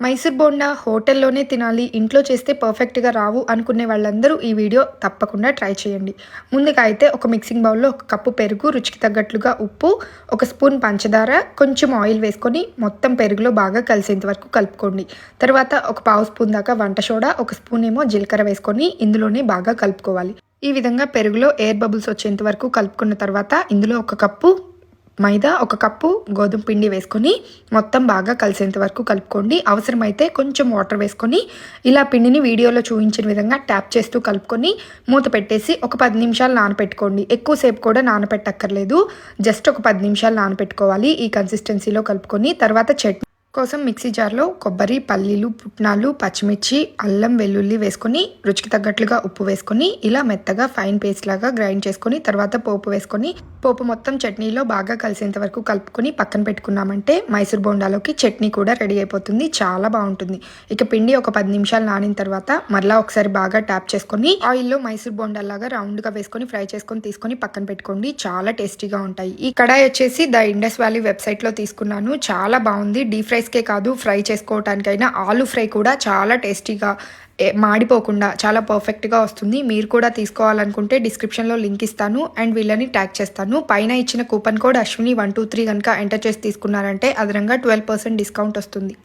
మైసూర్ బోండా హోటల్లోనే తినాలి ఇంట్లో చేస్తే పర్ఫెక్ట్గా రావు అనుకునే వాళ్ళందరూ ఈ వీడియో తప్పకుండా ట్రై చేయండి. ముందుగా అయితే ఒక మిక్సింగ్ బౌల్లో ఒక కప్పు పెరుగు రుచికి తగ్గట్లుగా ఉప్పు ఒక స్పూన్ పంచదార కొంచెం ఆయిల్ వేసుకొని మొత్తం పెరుగులో బాగా కలిసేంత వరకు కలుపుకోండి. తర్వాత ఒక పావు స్పూన్ దాకా వంట సోడా ఒక స్పూన్ ఏమో జీలకర్ర వేసుకొని ఇందులోనే బాగా కలుపుకోవాలి. ఈ విధంగా పెరుగులో ఎయిర్ బబుల్స్ వచ్చేంత వరకు కలుపుకున్న తర్వాత ఇందులో ఒక కప్పు మైదా ఒక కప్పు గోధుమ పిండి వేసుకొని మొత్తం బాగా కలిసేంత వరకు కలుపుకోండి. అవసరమైతే కొంచెం వాటర్ వేసుకొని ఇలా పిండిని వీడియోలో చూపించిన విధంగా ట్యాప్ చేస్తూ కలుపుకొని మూత పెట్టేసి ఒక పది నిమిషాలు నానపెట్టుకోండి. ఎక్కువసేపు కూడా నానపెట్టక్కర్లేదు. జస్ట్ ఒక పది నిమిషాలు నానపెట్టుకోవాలి. ఈ కన్సిస్టెన్సీలో కలుపుకొని తర్వాత చట్నీ కోసం మిక్సీ జార్లో కొబ్బరి పల్లీలు పుట్నాలు పచ్చిమిర్చి అల్లం వెల్లుల్లి వేసుకొని రుచికి తగ్గట్లుగా ఉప్పు వేసుకొని ఇలా మెత్తగా ఫైన్ పేస్ట్ లాగా గ్రైండ్ చేసుకొని తర్వాత పోపు వేసుకొని పోపు మొత్తం చట్నీలో బాగా కలిసేంత వరకు కలుపుకొని పక్కన పెట్టుకున్నామంటే మైసూర్ బోండాలోకి చట్నీ కూడా రెడీ అయిపోతుంది. చాలా బాగుంటుంది. ఇక పిండి ఒక పది నిమిషాలు నానిన తర్వాత మరలా ఒకసారి బాగా ట్యాప్ చేసుకొని ఆయిల్లో మైసూర్ బోండాలాగా రౌండ్గా వేసుకొని ఫ్రై చేసుకొని తీసుకొని పక్కన పెట్టుకోండి. చాలా టేస్టీగా ఉంటాయి. ఈ కడాయి వచ్చేసి ద ఇండస్ వ్యాలీ వెబ్సైట్లో తీసుకున్నాను. చాలా బాగుంది. డీప్ ఫ్రై రైస్కే కాదు ఫ్రై చేసుకోవటానికైనా ఆలు ఫ్రై కూడా చాలా టేస్టీగా మాడిపోకుండా చాలా పర్ఫెక్ట్గా వస్తుంది. మీరు కూడా తీసుకోవాలనుకుంటే డిస్క్రిప్షన్లో లింక్ ఇస్తాను అండ్ వీళ్ళని ట్యాగ్ చేస్తాను. పైన ఇచ్చిన coupon code Ashwini one two three కనుక ఎంటర్ చేసి తీసుకున్నారంటే అదనంగా ట్వెల్వ్ పర్సెంట్ డిస్కౌంట్ వస్తుంది.